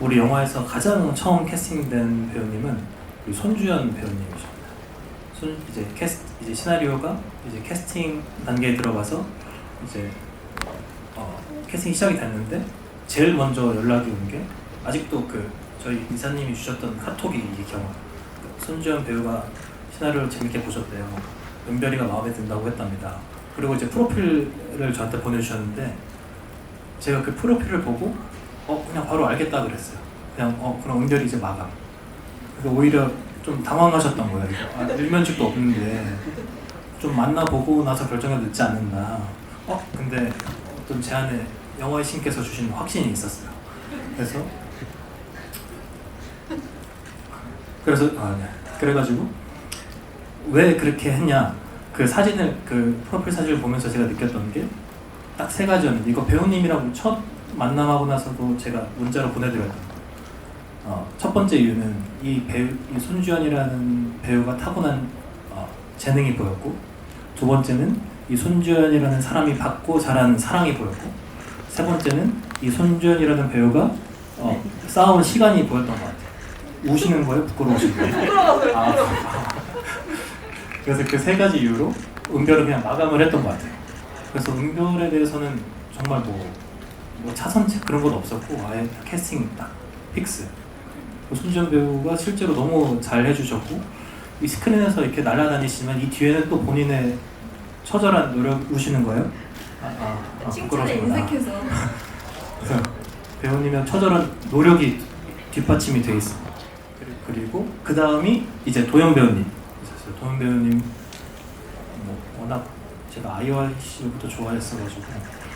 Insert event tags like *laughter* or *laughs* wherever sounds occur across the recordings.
우리 영화에서 가장 처음 캐스팅된 배우님은 우리 손주연 배우님이십니다. 손 이제 캐스 이제 시나리오가 이제 캐스팅 단계에 들어가서 이제 어, 캐스팅 시작이 됐는데 제일 먼저 연락이 온 게 아직도 그 저희 이사님이 주셨던 카톡이 이 경우 그 손주연 배우가 시나리오를 재밌게 보셨대요. 은별이가 마음에 든다고 했답니다. 그리고 이제 프로필을 저한테 보내주셨는데 제가 그 프로필을 보고 어 그냥 바로 알겠다 그랬어요. 그냥 어 그럼 은별이 이제 마감. 그래서 오히려 좀 당황하셨던 거예요. 아, 일면식도 없는데 좀 만나보고 나서 결정해도 늦지 않았나. 어 근데 어떤 제 안에 영화의 신께서 주신 확신이 있었어요. 그래서 그래서 아 네. 그래가지고 왜 그렇게 했냐 그 사진을 그 프로필 사진을 보면서 제가 느꼈던 게 딱 세 가지였는데 이거 배우님이랑 첫 만남하고 나서도 제가 문자로 보내드렸던 거. 어, 첫 번째 이유는 이 배우 이 손주연이라는 배우가 타고난 어, 재능이 보였고 두 번째는 이 손주연이라는 사람이 받고 자란 사랑이 보였고 세 번째는 이 손주연이라는 배우가 어, 쌓아온 시간이 보였던 것 같아요. 우시는 거예요? 부끄러우신 거예요? 부끄러워서요. 아, 그래서 그 세 가지 이유로 은별을 그냥 마감을 했던 것 같아요. 그래서 은별에 대해서는 정말 뭐, 뭐 차선책 그런 건 없었고 아예 다 캐스팅 딱 픽스. 손지현 배우가 실제로 너무 잘 해주셨고 이 스크린에서 이렇게 날아다니시지만 이 뒤에는 또 본인의 처절한 노력 우시는 거예요? 아, 아, 아 칭찬에 부끄러워서구나. 인색해서 *laughs* 배우님의 처절한 노력이 뒷받침이 돼 있어. 그리고 그 다음이 이제 도현 배우님. 도현 배우님 뭐 워낙 제가 아이와 씨부터 좋아했어가지고.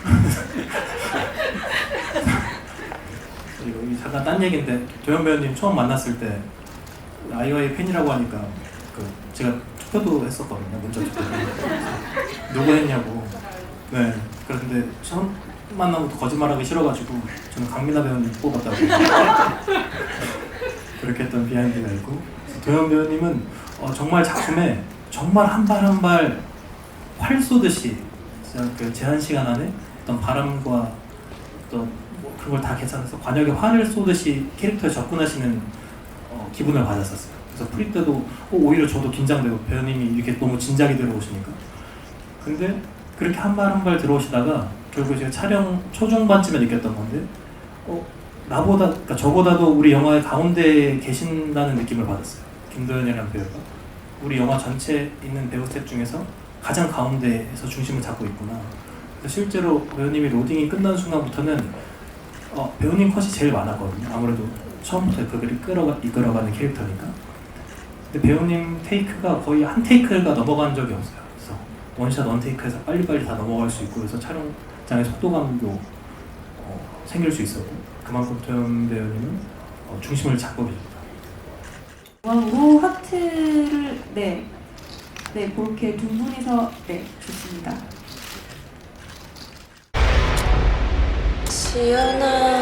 *laughs* 이 잠깐 딴 얘기인데 도현 배우님 처음 만났을 때 아이와이 팬이라고 하니까 그 제가 투표도 했었거든요 문자 투표. 누구 했냐고. 네 그런데 처음 만나부터 거짓말하기 싫어가지고 저는 강민아 배우님 뽑았다고. *laughs* 그렇게 했던 비하인드가 있고. 도현 배우님은 어, 정말 작품에 정말 한 발 한발 활 쏘듯이 그 제한 시간 안에 어떤 바람과 어떤 뭐 그런 걸 다 계산해서 관역에 활을 쏘듯이 캐릭터에 접근하시는 어, 기분을 받았었어요. 그래서 프리 때도 어, 오히려 저도 긴장되고 배우님이 이렇게 너무 진작에 들어오시니까 근데 그렇게 한 발 한 발 들어오시다가 결국 제가 촬영 초중반쯤에 느꼈던 건데 어, 나보다 그러니까 저보다도 우리 영화의 가운데에 계신다는 느낌을 받았어요. 김도현이라는 배우가 우리 영화 전체에 있는 배우 셋 중에서 가장 가운데에서 중심을 잡고 있구나. 실제로 배우님이 로딩이 끝난 순간부터는 어, 배우님 컷이 제일 많았거든요. 아무래도 처음부터 그 글을 끌어가, 이끌어가는 캐릭터니까. 근데 배우님 테이크가 거의 한 테이크가 넘어간 적이 없어요. 그래서 원샷 원 테이크에서 빨리빨리 다 넘어갈 수 있고 그래서 촬영장의 속도감도 어, 생길 수 있었고 그만큼 도현 배우님은 어, 중심을 잡고 계십니다. 왕우 하트를 네, 네 그렇게 두 분이서 네 좋습니다. 지연아